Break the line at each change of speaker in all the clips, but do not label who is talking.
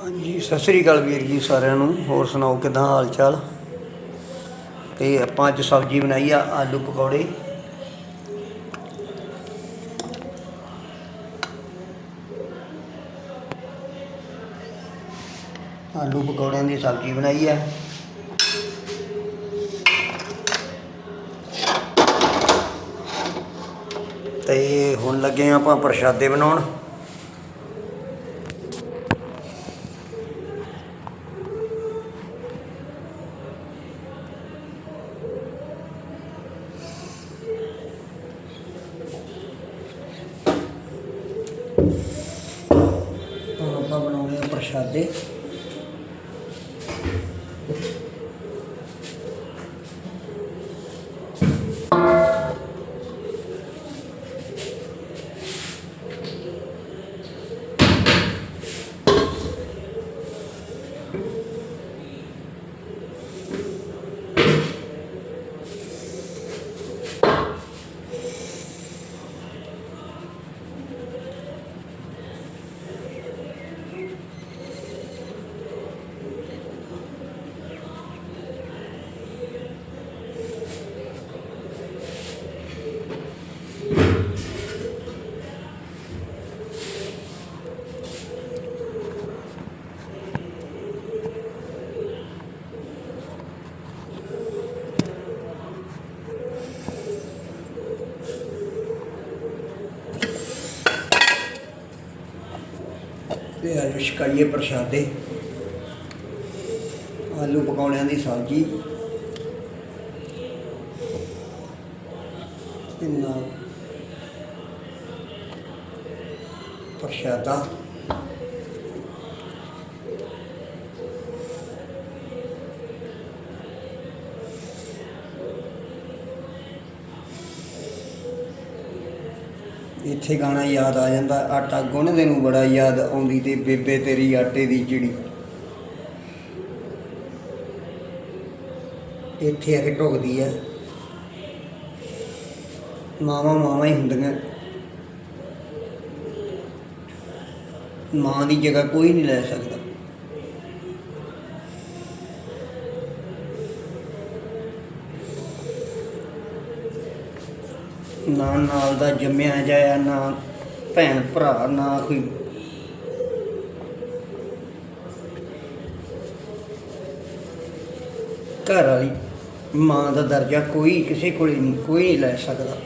ਹਾਂਜੀ, ਸਤਿ ਸ੍ਰੀ ਅਕਾਲ ਵੀਰ ਜੀ ਸਾਰਿਆਂ ਨੂੰ। ਹੋਰ ਸੁਣਾਓ, ਕਿਦਾਂ ਹਾਲ ਚਾਲ ਤੇ ਆਪਾਂ ਅੱਜ ਸਬਜ਼ੀ ਬਣਾਈ ਆ, ਆਲੂ ਪਕੌੜੇ। ਆਲੂ ਪਕੌੜਿਆਂ ਦੀ ਸਬਜ਼ੀ ਬਣਾਈ ਆ। ਤੇ ਹੁਣ ਲੱਗੇ ਆਪਾਂ ਪ੍ਰਸ਼ਾਦੇ ਬਣਾਉਣ ਹੁਣ ਆਪਾਂ ਬਣਾਉਣੇ ਆ ਪ੍ਰਸ਼ਾਦੇ ਤੇ ਅੱਜ ਛਕਾਈਏ ਪ੍ਰਸ਼ਾਦੇ। ਆਲੂ ਪਕੌੜਿਆਂ ਦੀ ਸਬਜ਼ੀ। ਤੇ ਨਾਲ ਪ੍ਰਸ਼ਾਦਾ। ਇੱਥੇ ਗਾਣਾ ਯਾਦ ਆ ਜਾਂਦਾ। ਆਟਾ ਗੁੰਨਦੇ ਨੂੰ ਬੜਾ ਯਾਦ ਆਉਂਦੀ ਤੇ ਬੇਬੇ ਤੇਰੀ ਆਟੇ ਦੀ ਚਿੜੀ। ਇੱਥੇ ਆ ਕੇ ਢੁਕਦੀ ਆ। ਮਾਵਾਂ ਮਾਵਾਂ ਹੀ ਹੁੰਦੀਆਂ। ਮਾਂ ਦੀ ਜਗ੍ਹਾ ਕੋਈ ਨਹੀਂ ਲੈ ਸਕਦਾ। ਨਾ ਨਾਲ ਦਾ ਜੰਮਿਆ ਜਾਇਆ, ਨਾ ਭੈਣ ਭਰਾ, ਨਾ ਕੋਈ ਘਰ ਵਾਲੀ ਮਾਂ ਦਾ ਦਰਜਾ ਕੋਈ ਕਿਸੇ ਕੋਲ ਨਹੀਂ, ਕੋਈ ਨਹੀਂ ਲੈ ਸਕਦਾ।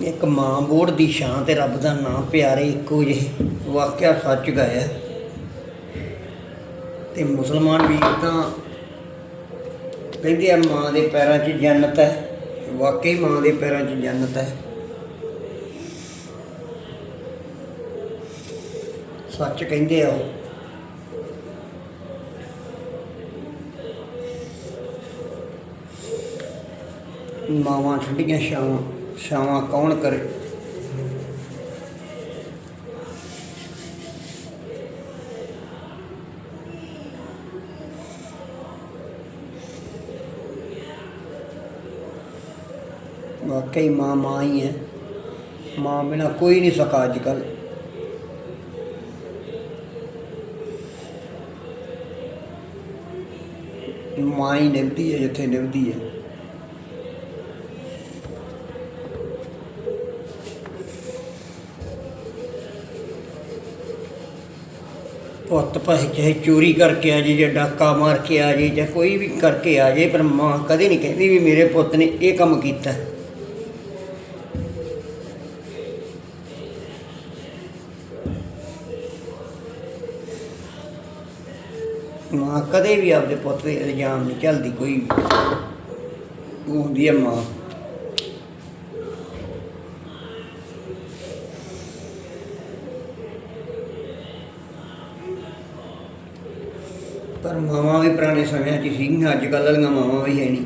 ਇੱਕ ਮਾਂ ਬੋੜ ਦੀ ਛਾਂ ਤੇ ਰੱਬ ਦਾ ਨਾਮ ਪਿਆਰੇ ਇੱਕੋ ਜਿਹੇ ਵਾਕਿਆ ਸੱਚ ਗਾਇਆ। ਤੇ ਮੁਸਲਮਾਨ ਵੀਰ ਤਾਂ ਕਹਿੰਦੇ ਆ ਮਾਂ ਦੇ ਪੈਰਾਂ 'ਚ ਜੰਨਤ ਹੈ, ਵਾਕਈ ਮਾਂ ਦੇ ਪੈਰਾਂ 'ਚ ਜੰਨਤ ਹੈ। ਸੱਚ ਕਹਿੰਦੇ ਆ ਉਹ। ਮਾਵਾਂ ਠੰਡੀਆਂ ਛਾਵਾਂ ਛਾਵਾਂ ਕੌਣ ਕਰੇ? ਵਾਕਈ ਮਾਂ ਮਾਂ ਹੀ ਹੈ ਮਾਂ ਬਿਨਾ ਕੋਈ ਨਹੀਂ ਸਕਾ ਅੱਜ ਕੱਲ ਮਾਂ ਹੀ ਨਿਭਦੀ ਹੈ ਜਿੱਥੇ ਨਿਭਦੀ ਹੈ ਪੁੱਤ ਭਾਵੇਂ ਚਾਹੇ ਚੋਰੀ ਕਰਕੇ ਆ ਜੇ ਜਾਂ ਡਾਕਾ ਮਾਰ ਕੇ ਆ ਜੇ ਜਾਂ ਕੋਈ ਵੀ ਕਰਕੇ ਆ ਜੇ ਪਰ ਮਾਂ ਕਦੇ ਨਹੀਂ ਕਹਿੰਦੀ ਵੀ ਮੇਰੇ ਪੁੱਤ ਨੇ ਇਹ ਕੰਮ ਕੀਤਾ ਮਾਂ ਕਦੇ ਵੀ ਆਪਦੇ ਪੁੱਤ ਦੇ ਇਲਜ਼ਾਮ ਨਹੀਂ ਚੱਲਦੀ, ਕੋਈ ਹੁੰਦੀ ਹੈ ਮਾਂ। ਪਰ ਮਾਵਾਂ ਵੀ ਪੁਰਾਣੇ ਸਮਿਆਂ 'ਚ ਸੀਗੀਆਂ ਅੱਜ ਕੱਲ੍ਹ ਵਾਲੀਆਂ ਮਾਵਾਂ ਵੀ ਹੈ ਨਹੀਂ।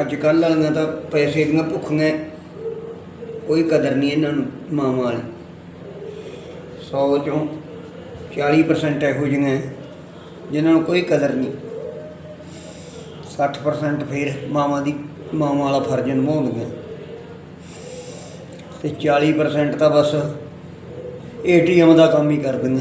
ਅੱਜ ਕੱਲ੍ਹ ਵਾਲੀਆਂ ਤਾਂ ਪੈਸੇ ਦੀਆਂ ਭੁੱਖੀਆਂ ਕੋਈ ਕਦਰ ਨਹੀਂ ਇਹਨਾਂ ਨੂੰ ਮਾਵਾਂ ਵਾਲੀ। 100 ਚੋਂ 40% ਇਹੋ ਜਿਹੀਆਂ ਜਿਨ੍ਹਾਂ ਨੂੰ ਕੋਈ ਕਦਰ ਨਹੀਂ। 60% ਫਿਰ ਮਾਵਾਂ ਦੀ, ਮਾਵਾਂ ਵਾਲਾ ਫਰਜ਼ ਨਿਭਾਉਂਦੀਆਂ ਤੇ 40% ਤਾਂ ਬਸ ਏਟੀਐਮ ਦਾ ਕੰਮ ਹੀ ਕਰਦੀਆਂ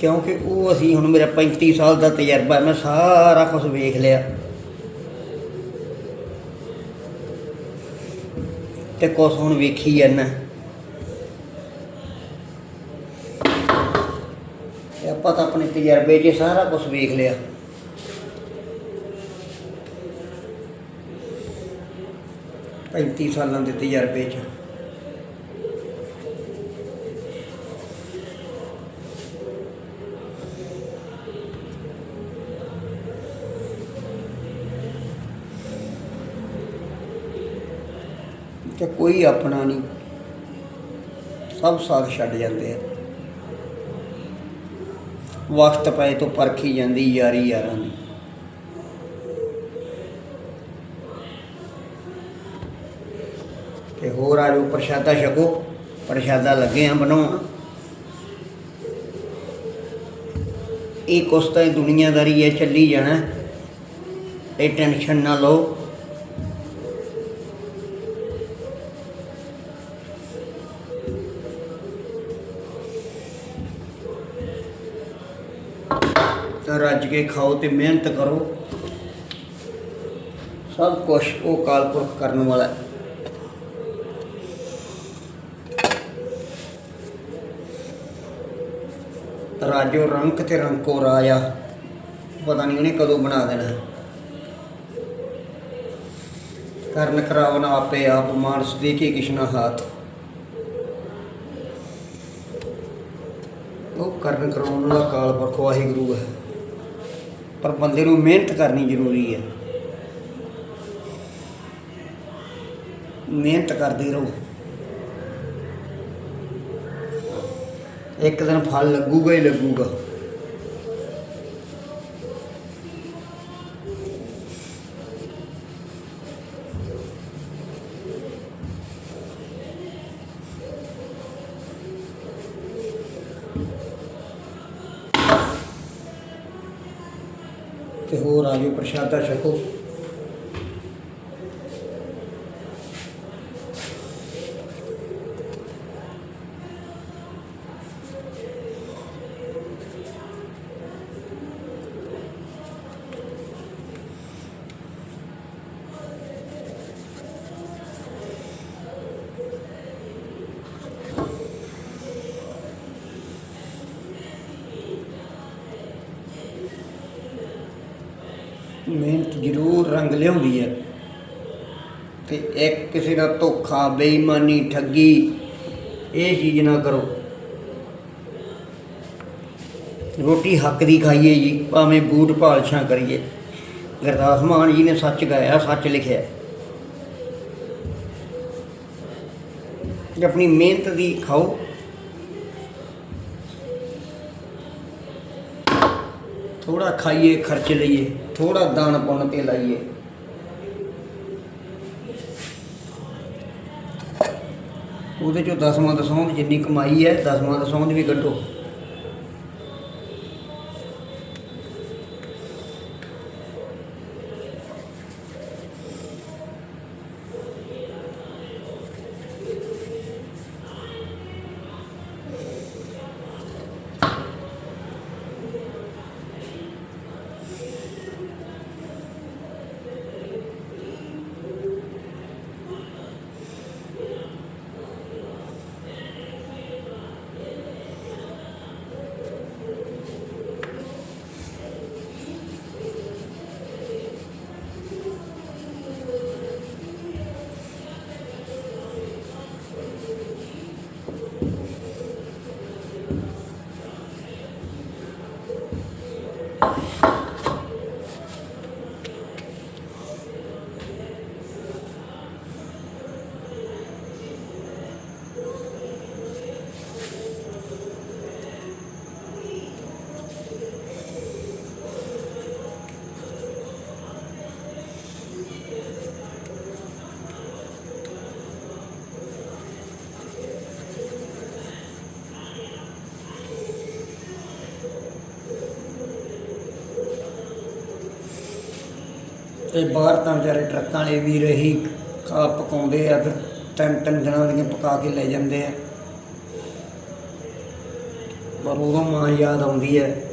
ਕਿਉਂਕਿ ਉਹ ਅਸੀਂ ਹੁਣ ਮੇਰਾ 35 ਸਾਲ ਦਾ ਤਜਰਬਾ ਮੈਂ ਸਾਰਾ ਕੁਝ ਵੇਖ ਲਿਆ। ਤੇ ਕੁਛ ਹੁਣ ਵੇਖੀ ਜਾਂਦਾ। ਤੇ ਆਪਾਂ ਤਾਂ ਆਪਣੇ ਤਜਰਬੇ 'ਚ ਸਾਰਾ ਕੁਝ ਵੇਖ ਲਿਆ। ਪੈਂਤੀ ਸਾਲਾਂ ਦੇ ਤਜਰਬੇ 'ਚ। ਤੇ ਕੋਈ ਆਪਣਾ ਨਹੀਂ। ਸਭ ਸਾਥ ਛੱਡ ਜਾਂਦੇ ਆ। ਵਕਤ ਪਏ ਤੋਂ ਪਰਖੀ ਜਾਂਦੀ ਯਾਰੀ ਯਾਰਾਂ ਦੀ। ਤੇ ਹੋਰ ਆ ਜੋ ਪ੍ਰਸ਼ਾਦਾ ਛਕੋ। ਪ੍ਰਸ਼ਾਦਾ ਲੱਗੇ ਆ, ਬਣਾਉਣ। ਇਹ ਕੁਛ ਤਾਂ ਇਹ ਹੈ, ਚੱਲੀ ਜਾਣਾ। ਇਹ ਟੈਨਸ਼ਨ ਨਾ ਲਓ। ਕੇ ਖਾਓ ਤੇ ਮਿਹਨਤ ਕਰੋ ਸਭ ਕੁਝ ਉਹ ਕਾਲਪੁਰਖ ਕਰਨ ਵਾਲਾ ਹੈ। ਰਾਜੋ ਰੰਕ ਤੇ ਰੰਕੋ ਰਾਜਾ ਪਤਾ ਨਹੀਂ ਉਹਨੇ ਕਦੋਂ ਬਣਾ ਦੇਣਾ ਹੈ। ਕਰਨ ਕਰਾਵਨ ਆਪੇ ਆਪ, ਮਾਨਸ ਦੇ ਕੇ ਕਿਸ਼ਨਾ ਹਾਥ ਉਹ ਕਰਨ ਕਰਾਉਣ ਵਾਲਾ ਕਾਲ ਪੁਰਖ ਵਾਹਿਗੁਰੂ ਹੈ ਪਰ ਬੰਦੇ ਨੂੰ ਮਿਹਨਤ ਕਰਨੀ ਜ਼ਰੂਰੀ ਹੈ। ਮਿਹਨਤ ਕਰਦੇ ਰਹੋ। ਇੱਕ ਦਿਨ ਫਲ ਲੱਗੂਗਾ ਹੀ ਲੱਗੂਗਾ ਤੇ ਹੋਰ ਆਜੋ ਪ੍ਰਸ਼ਾਦਾ ਛਕੋ ਮਿਹਨਤ ਜ਼ਰੂਰ ਰੰਗ ਲਿਆਉਂਦੀ ਹੈ। ਤੇ ਇੱਕ ਕਿਸੇ ਨਾਲ ਧੋਖਾ, ਬੇਈਮਾਨੀ, ਠੱਗੀ, ਇਹ ਚੀਜ਼ ਨਾ ਕਰੋ। ਰੋਟੀ ਹੱਕ ਦੀ ਖਾਈਏ ਜੀ, ਭਾਵੇਂ ਬੂਟ ਪਾਲਸ਼ਾਂ ਕਰੀਏ। ਗੁਰਦਾਸ ਮਾਨ ਜੀ ਨੇ ਸੱਚ ਗਾਇਆ, ਸੱਚ ਲਿਖਿਆ। ਆਪਣੀ ਮਿਹਨਤ ਦੀ ਖਾਓ। ਥੋੜਾ ਖਾਈਏ, ਖਰਚ ਲਈਏ ਥੋੜਾ ਦਾਨ ਪੁੰਨ ਤੇ ਲਾਈਏ। ਉਹਦੇ ਚੋਂ ਦਸਵਾਂ ਦਸੌਂਦ ਜਿੰਨੀ ਕਮਾਈ ਹੈ, ਦਸਵਾਂ ਦਸੌਂਦ ਵੀ ਕੱਢੋ। ਤੇ ਬਾਹਰ ਤਾਂ ਵਿਚਾਰੇ ਟਰੱਕਾਂ ਵਾਲੇ ਵੀ ਰਹੀ ਖਾ ਪਕਾਉਂਦੇ ਆ, ਫਿਰ ਤਿੰਨ ਤਿੰਨ ਦਿਨਾਂ ਦੀਆਂ ਪਕਾ ਕੇ ਲੈ ਜਾਂਦੇ ਆ। ਪਰ ਉਦੋਂ ਮਾਂ ਯਾਦ ਆਉਂਦੀ ਹੈ।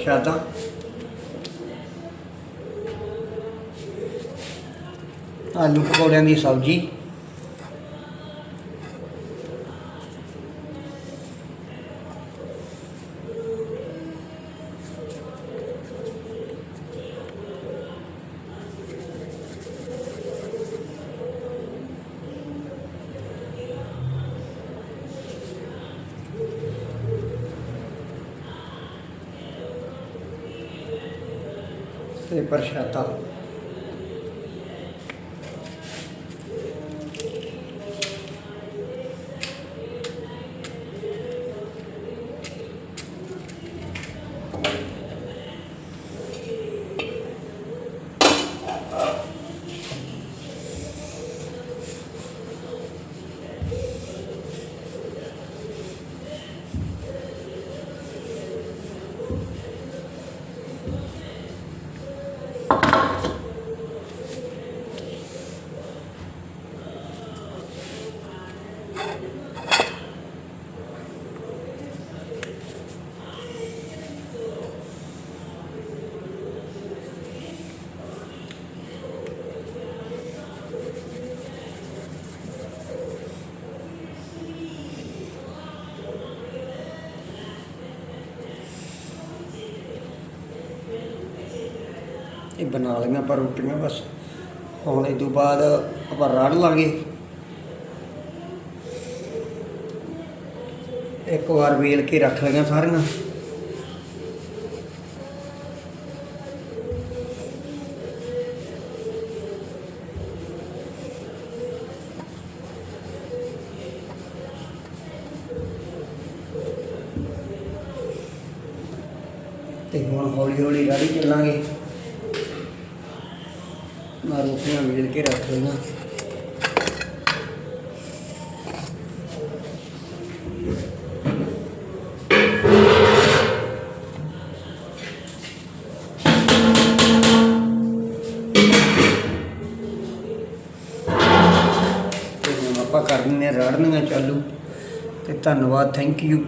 ਪ੍ਰਸ਼ਾਦਾ ਆਲੂ ਪਕੌੜਿਆਂ ਦੀ ਸਬਜ਼ੀ। ਤੇ ਪ੍ਰਸ਼ਾਦਾ ਇਹ ਬਣਾ ਲਈਆਂ ਪਰ ਰੋਟੀਆਂ ਬਸ। ਹੁਣ ਇਹ ਤੋਂ ਬਾਅਦ ਆਪਾਂ ਰੜ ਲਾਂਗੇ। ਇੱਕ ਵਾਰ ਵੇਲ ਕੇ ਰੱਖ ਲਈਆਂ ਸਾਰੀਆਂ। ਤੇ ਹੁਣ ਹੌਲੀ ਹੌਲੀ ਰਾੜੀ ਚੱਲਾਂਗੇ। ਮੈਂ ਰੋਟੀਆਂ ਵੇਲ ਕੇ ਰੱਖ ਲਈਆਂ ਤੇ ਆਪਾਂ ਕਰਨੀਆਂ ਰਾੜਨੀਆਂ ਚਾਲੂ। ਤੇ ਧੰਨਵਾਦ ਥੈਂਕ ਯੂ